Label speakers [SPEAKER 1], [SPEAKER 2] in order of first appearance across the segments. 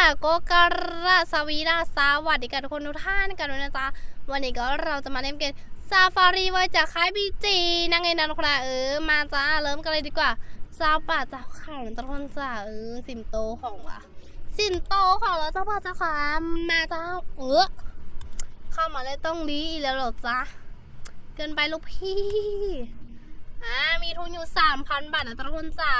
[SPEAKER 1] ค่ะก็กระสวีดาสวัสดีกันทุกคนทุกท่านกันด้วยนะจ๊ะวันนี้ก็เราจะมาเล่นเกมซาฟารีไว้จากค่ายบีจีนั่งไงนะทุกคนเออมาจ้าเริ่มกันเลยดีกว่าซาป่าจ้าข่าวทุกคนจ้าเออสิงโตของว่ะสิงโตของเราเจ้าป่าเจ้าขามาจ้าเออเข้ามาเลยต้องดีแล้วหรอจ๊ะเกินไปลูกพี่อ่ามีทุนอยู่สามพันบาทนะทุกคนจ้า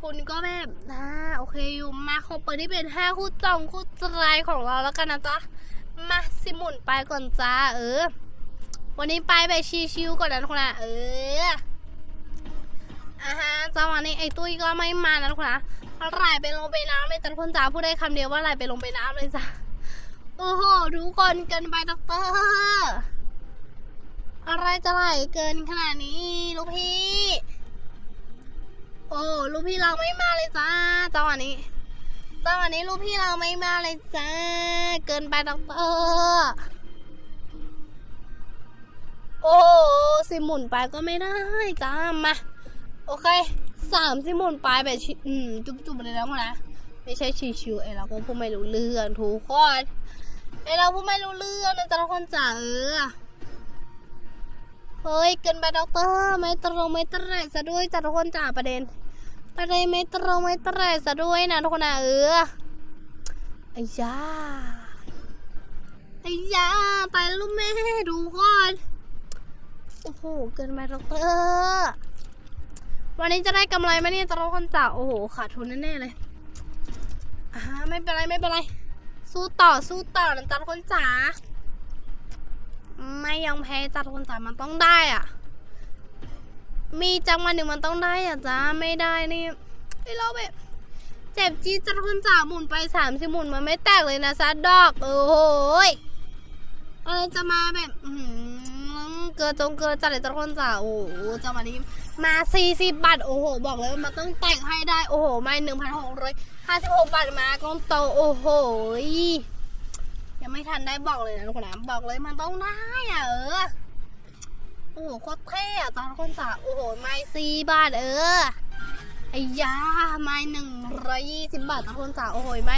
[SPEAKER 1] ทุนก็แบบอ่าโอเคอยู่มาขอเปิดที่เป็นห้าคู่จองคู่ใจของเราแล้วกันนะจ๊ะ มาสิหมุนไปก่อนจ้าเออ วันนี้ไปแบบชิวๆก่อนนะทุกคนนะเอออ่าฮะจังหวะนี้ไอ้ตุ้ยก็ไม่มานะทุกคนนะไหลไปลงไปน้ำเลยแต่คนจ้าพูดได้คำเดียวว่าไหลไปลงไปน้ำเลยจ้ะโอ้โหทุกคนเกินไปด็อกเตอร์อะไรจะไหลเกินขนาดนี้ลูกพี่ โอ้ลูกพี่เราไม่มาเลยจ้าจังหวะนี้จังหวะนี้ลูกพี่เราไม่มาเลยจ้า เกินไปด็อกเตอร์โอ้สิหมุนไปก็ไม่ได้จ้ามาโอเคสามสิหมุนไปแบบชิอืมจุ๊บๆเลยแล้วนะไม่ใช่ชิวๆไอเราก็พูดไม่รู้เรื่องทุกคนไอเราพูดไม่รู้เรื่องนะจ๊ะทุกคนจ๋าเออเฮ้ยเกินไปด็อกเตอร์ไม่ตรงไม่ตรงซะด้วยจ้ะทุกคนจ๋าประเด็น ประเด็นไม่ตรงไม่ตรงซะด้วยนะทุกคนนะเออไอ้ยาไอ้ยาตายแล้วลูกแม่ดูก่อนโอ้โหเกินไปดอกเตอร์วันนี้จะได้กำไรไหมเนี่ยตะทุกคนจ๋าโอ้โหขาดทุนแน่ๆเลยอ่าไม่เป็นไรไม่เป็นไร สู้ต่อสู้ต่อนะจ๊ะทุกคนจ๋าไม่ยอมแพ้จ้ะทุกคนจ๋ามันต้องได้อะ มีจังหวะหนึ่งมันต้องได้อะจ้าไม่ได้นี่ไอเราแบบเจ็บจี๊ดจะคนจ๋าหมุนไปสามสิบหมุนมันไม่แตกเลยนะซัดดอก โอ้โหอะไรจะมาแบบอื้อหือเกินจงเกินจัดเลยจะคนจ๋าโอ้โหจังหวะนี้มาสี่สิบบาทโอ้โห บอกเลยว่ามันต้องแต่งให้ได้โอ้โหไม่หนึ่งพันหกร้อยห้าสิบหกบาทมากล้องโตโอ้โหยังไม่ทันได้บอกเลยนะทุกคนนะบอกเลยมันต้องได้อะเออ อ้โหโคตรเท่อะตอนคนจ๋าโอ้โหไม้สี่บาทเออไอ้ยาไม้หนึ่งร้อยยี่สิบบาทตอนคนจ๋าโอ้โหไม้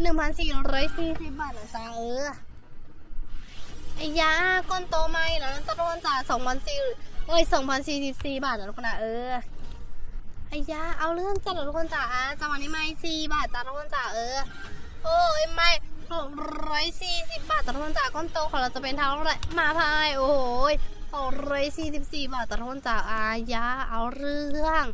[SPEAKER 1] หนึ่งพันสี่ร้อยสี่สิบบาทนะจ๊ะเออไอ้ยาก้อนโตไม้แล้วตอนคนจ๋าสองพันสี่เอ้ยสองพันสี่สิบสี่บาทนะทุกคนนะเออไอ้ยาเอาเรื่องจัดนะทุกคนจ๋าอะจังหวะนี้ไม้สี่บาทจ้าทุกคนจ๋าเออ โอ้ยไม้หกร้อยสี่สิบบาทต่ทุกคนจ๋าก้อนโตของเราจะเป็นเท่าไหร่มาพายโอ้โหหกร้อย สี่สิบาทต่ทุนจ๋าอายาเอาเรื่อง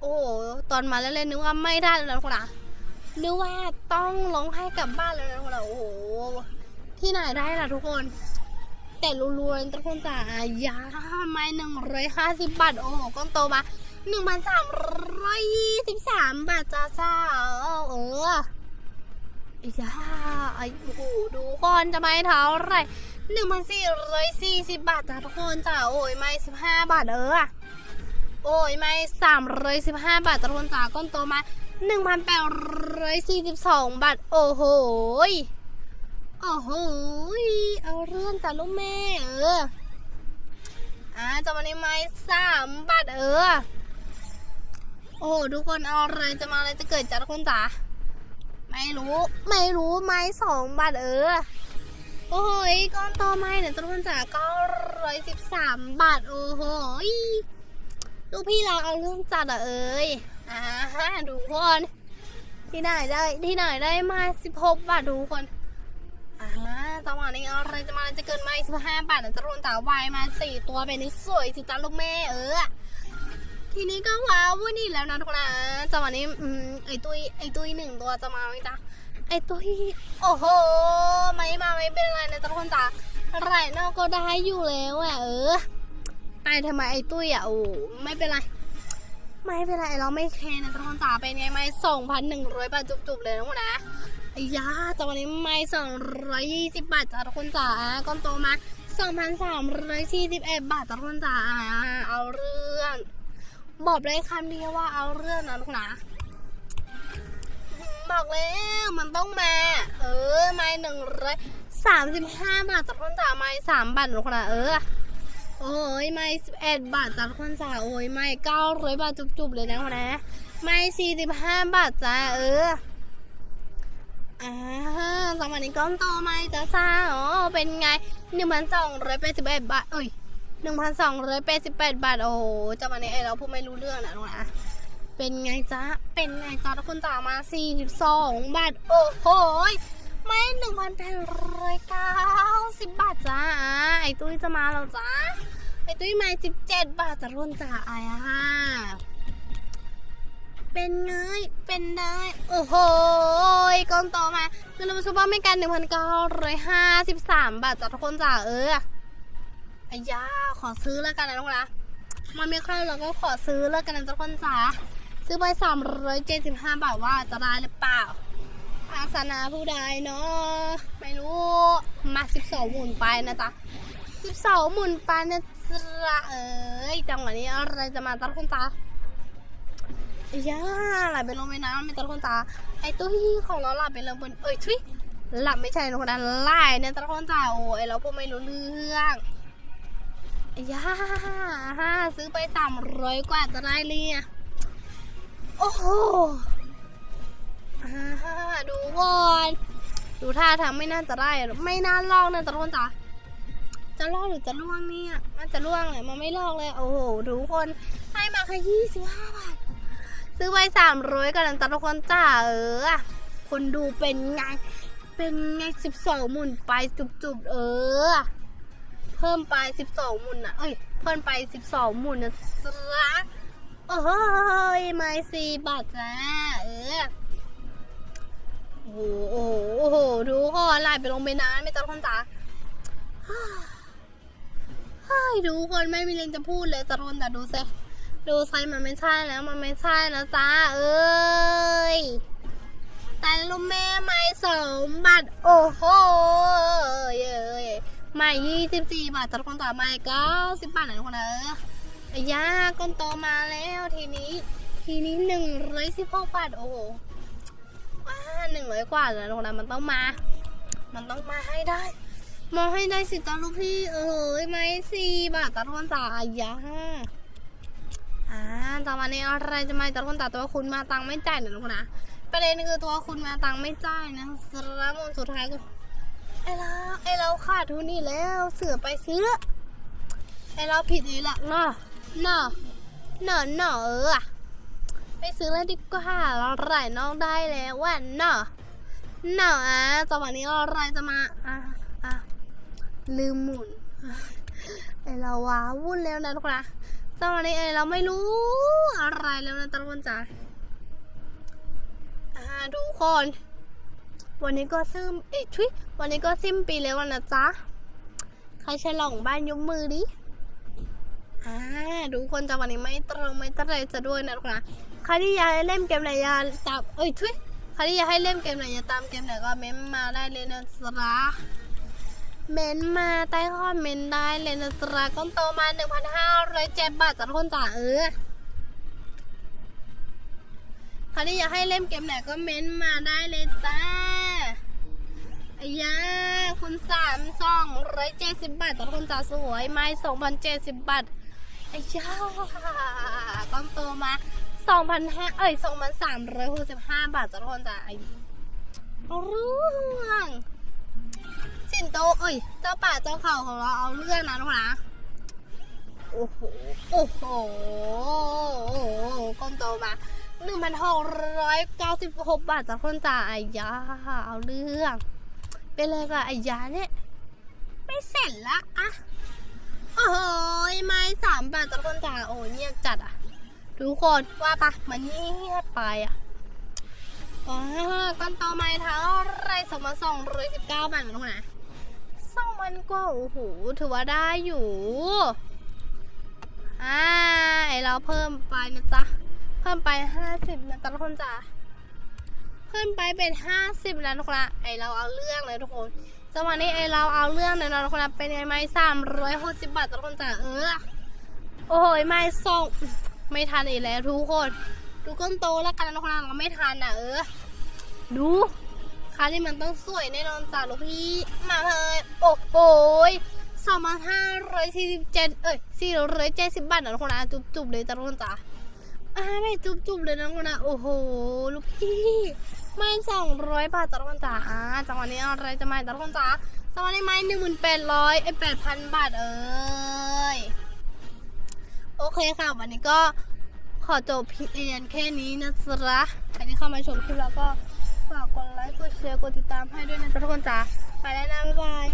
[SPEAKER 1] โอ้ตอนมาเล่นๆนึกว่าไม่ได้แล้วนะทุกคนนะนึกว่าต้องร้องให้กลับบ้านเลยนะคนนะโอ้โหที่ไหนได้ล่ะทุกคน แต่รัวๆทุกคนจ๋าอายาไม่หนึ่งร้อยห้าสิบบาทโอ้โหก้อนโตมาหนึ่งพันสามร้อยยี่สิบสามบาทจ้าจ้าเอออย่าไอ้โอ้โหดูก่อนจะไม่เท่าไร หนึ่งพันสี่ร้อยสี่สิบบาทจ้าทุกคนจ้าโอ้ยไม่สิบห้าบาทเออโอ้ยไม่สามร้อยสิบห้าบาทจ้าทุกคนจ้าก้นโตมาหนึ่งพันแปดร้อยสี่สิบสองบาทโอ้โหโอ้โหเอาเรื่องจ้าลูกแม่เอออ่าจะมาในไม้สามบาทเออโอ้โหทุกคนเอาอะไรจะมาอะไรจะเกิดจ้าทุกคนจ้าไม่รู้ ไม่รู้ไม้สองบาทเออ โอ้โหยก้อนโตไม้เนี่ยต้นทุนจากเก้าร้อยสิบสามบาท โอ้โหลูกพี่เราเอาเรื่องจัดอะเอ้ยอ่าฮะดูคน ที่ไหนได้ที่ไหนได้มาสิบหกบาทดูคนอ่าจังหวะนี้เอาอะไรจะมาจะเกินมาสิบห้าบาทเนี่ยต้นทุนจาวายมาสี่ตัวเป็นนี่สวยสิตาลูกแม่เออ ทีนี้ก็ว้าววุ่นอีกแล้วนะทุกคนนะจังหวะนี้อืมไอตุ้ยไอตุ้ยหนึ่งตัวจะมาไหมจ๊ะ ไอตุ้ยโอ้โห ไม่มาไม่เป็นไรนะทุกคนจ๋าไรนอกก็ได้อยู่แล้วอะเออไปทำไมไอตุ้ยอะโอ้ไม่เป็นไร ไม่เป็นไรเราไม่แคร์นะทุกคนจ๋าเป็นไงไม่สองพันหนึ่งร้อยบาทจุกๆเลยนะทุกนะยาจังหวะนี้ไม่สองร้อยยี่สิบบาทจ้ะทุกคนจ๋าก้อนโตมาสองพันสามร้อยสี่สิบเอ็ดบาทจ้ะทุกคนจ๋าเอาเรื่อง บอกเลยคำเดียวว่าเอาเรื่องนะลูกนะ บอกแล้วมันต้องมา เออไม่หนึ่งร้อยสามสิบห้าบาทจากคนจ่าไม่สามบาทลูกนะเออ โอ้ยไม่สิบเอ็ดบาทจากคนจ่าโอ้ยไม่เก้าร้อยบาทจุบๆเลยนะคนนะไม่สี่สิบห้าบาทจ้าเอออ่าสมัยนี้ก้อนโตไหมจะซ่าอ๋อเป็นไงหนึ่งพันสองร้อยแปดสิบแปดบาทเอ้ยหนึ่งพันสองร้อยแปดสิบแปดบาท โอ้โหจังหวะนี้ไอเราพูดไม่รู้เรื่องนะทุกนะ เป็นไงจ๊ะ เป็นไงจ๊ะทุกคนจ๋ามาสี่สิบสองบาท โอ้โหไม่หนึ่งพันแปดร้อยเก้าสิบบาทจ้าไอตุ้ยจะมาแล้วจ้าไอตุ้ยมาสิบเจ็ดบาทจะรุ่นจ้าไอ้ฮ่าเป็นไงเป็นได้โอ้โหกอนต่อมาเงินรางวัลซูเปอร์ไม่กันหนึ่งพันเก้าร้อยห้าสิบสามบาทจาทุกคนจ่าเออไอ้ยาขอซื้อแล้วกันนะทุกคนนะมันไม่เข้าเราก็ขอซื้อแล้วกันนะทุกคนจ๋า ซื้อไปสามร้อยเจ็ดสิบห้าบาทว่าจะได้หรือเปล่า อาสนาผู้ใดเนาะไม่รู้ มาสิบสองหมุนไปนะจ๊ะสิบสองหมุนไปนะจ๊ะเอ้ยจังหวะนี้อะไรจะมาตัดคนตาย่าหลับไปลงไปน้ำไม่ตะคนตา ไอ้ตุ้ยของเราหลับไปลงบนเอ้ยทุยหลับไม่ใช่คนนั้นไล่เนี่ยตะคนตาโอ้ยเราพวกไม่รู้เรื่องย่าฮ่าซื้อไปสามร้อยกว่าจะได้เลยอะ โอ้โหอ่าดูก่อน ดูท่าทางไม่น่าจะได้ ไม่น่าลอกนะตะคนตาจะลอกหรือจะล่วงเนี่ยมันจะล่วงเลยมันไม่ลอกเลย โอ้โหทุกคนให้มาแค่ยี่สิบห้าบาท ซื้อไปสามร้อยกันนะทุกคนจ้าเออ คนดูเป็นไง เป็นไงสิบสองหมุนไปจุบๆเออ เพิ่มไปสิบสองหมุนนะเอ้ย เพิ่มไปสิบสองหมุนนะจ๊ะ โอ้ยไม่สี่บาทจ้าเออโอ้โหโอ้โหดูก่อนไล่ไปลงไปน้ำไม่ต้องคนจ๋าเฮ้ดูคนไม่มีเรื่องจะพูดเลยจะรนแต่ดูเซดูไซมันไม่ใช่แล้วมันไม่ใช่แล้วจ้าเอ้ยแต่ลูกแม่ไม่สมบัติโอ้โหเอ้ยไม่ยี่สิบสี่บาทจากคนต่อมาเก้าสิบบาทนะทุกคนเออ ย่าก้นโตมาแล้วทีนี้ ทีนี้หนึ่งร้อยสิบหกบาทโอ้โหว้าหนึ่งร้อยกว่าแล้วทุกคนนะมันต้องมา มันต้องมาให้ได้ มาให้ได้สิจ้าลูกพี่ เอ้ยไม่สี่บาทจากคนจ่าอ้ย่าอ่าตอนวันนี้อะไรจะมาแต่คนแต่ตัวคุณมาตังค์ไม่จ่ายนะทุกนะประเด็นคือตัวคุณมาตังค์ไม่จ่ายนะสระมนสุดท้ายก็ไอ้เราไอ้เราขาดทุนนี่แล้วเสือไปซื้อไอ้เราผิดอีกละเนาะ เนาะเนาะเนาะเออไปซื้อแล้วดีกว่าเราไหลน้องได้แล้วว่าเนาะเนาะอะตอนวันนี้อะไรจะมาอะอะลืมหมุนไอเราว้าวุ่นแล้วนะทุกคนนะตอนนี้เอเราไม่รู้อะไรแล้วนะตะวันจ๋าอ่าทุกคน วันนี้ก็ซิมเอ้ยทุยวันนี้ก็ซิมปีแล้วนะจ๊ะ ใครฉลองบ้านยกมือดิ อ่าทุกคนจะวันนี้ไม่ตรงไม่ตรงจะด้วยนะทุกคนะใครที่อยากให้เล่นเกมไหนอยากตามเอ้ยทุยใครที่อยากให้เล่นเกมไหนอยากตามเกมไหนก็เม้นมาได้เลยนะจ๊ะเมนมาใต้คอมเมนต์ได้เลยนะจ๊ะก้อนโตมา1,507บาทจากคนจ่าเออใครที่อยากให้เล่นเกมไหนก็เมนมาได้เลยจ้าไอ้ยาคุณสามสองร้อยเจ็ดสิบบาทจากคนจ่าสวย ไม้สองพันเจ็ดสิบบาท ไอ้ยาก้อนโตมาสองพันห้าเอ้ยสองพันสามร้อยหกสิบห้าบาทจากคนจ่าไอ้เรื่องสินโตเอ้ย เจ้าป่าเจ้าเขาของเราเอาเรื่องนะทุกคนนะโอ้โห โอ้โหก้มโตมาหนึ่งพันหกร้อยเก้าสิบหกบาทจากคนจ่าไอ้ยาเอาเรื่อง เป็นเลยกับไอ้ยาเนี่ย ไม่เสร็จละอะ โอ้โหไม้สามบาทจากคนจ่าโอ้ยเงียบจัดอะทุกคนว่าปะมันเงียบไปอะว้าก้อนโตไม้เท่าไรสองพันสองร้อยสิบเก้าบาทนะทุกคนนะสองพันกว่าโอ้โหถือว่าได้อยู่อ่าไอเราเพิ่มไปนะจ๊ะ เพิ่มไปห้าสิบนะจ๊ะทุกคนจ้ะเพิ่มไปเป็นห้าสิบแล้วทุกคนนะไอเราเอาเรื่องเลยทุกคน จังหวะนี้ไอเราเอาเรื่องเลยนะทุกคนนะเป็นไงไหมสามร้อยหกสิบบาททุกคนจ้ะเออ โอ้โหไม่ส่งไม่ทันอีกแล้วทุกคนดูก้นโตแล้วกันนะคนนะเราไม่ทันอะเออ ดูคาที่มันต้องสวยแน่นอนจ้าลูกพี่มาเลยโอ้โหสองพันห้าร้อยสี่สิบเจ็ดเอ้ยสี่ร้อยเจ็ดสิบบาทนะทุกคนนะจุบๆเลยจ้าทุกคนจ้าอ่าไม่จุบๆเลยนะคนนะโอ้โหลูกพี่ ไม่สองร้อยบาทจ้าทุกคนจ้าอ่าจังหวะนี้อะไรจะมาจ้าทุกคนจ้าจังหวะนี้ไม่หนึ่งหมื่นแปดร้อยไอแปดพันบาทเอ้ยโอเคค่ะ วันนี้ก็ขอจบเพียนแค่นี้นะจ๊ะใครที่เข้ามาชมคลิปแล้วก็ฝากกดไลค์ กดแชร์ กดติดตามให้ด้วยนะจ้ะทุกคนจ้าไปแล้วนะบ๊ายบาย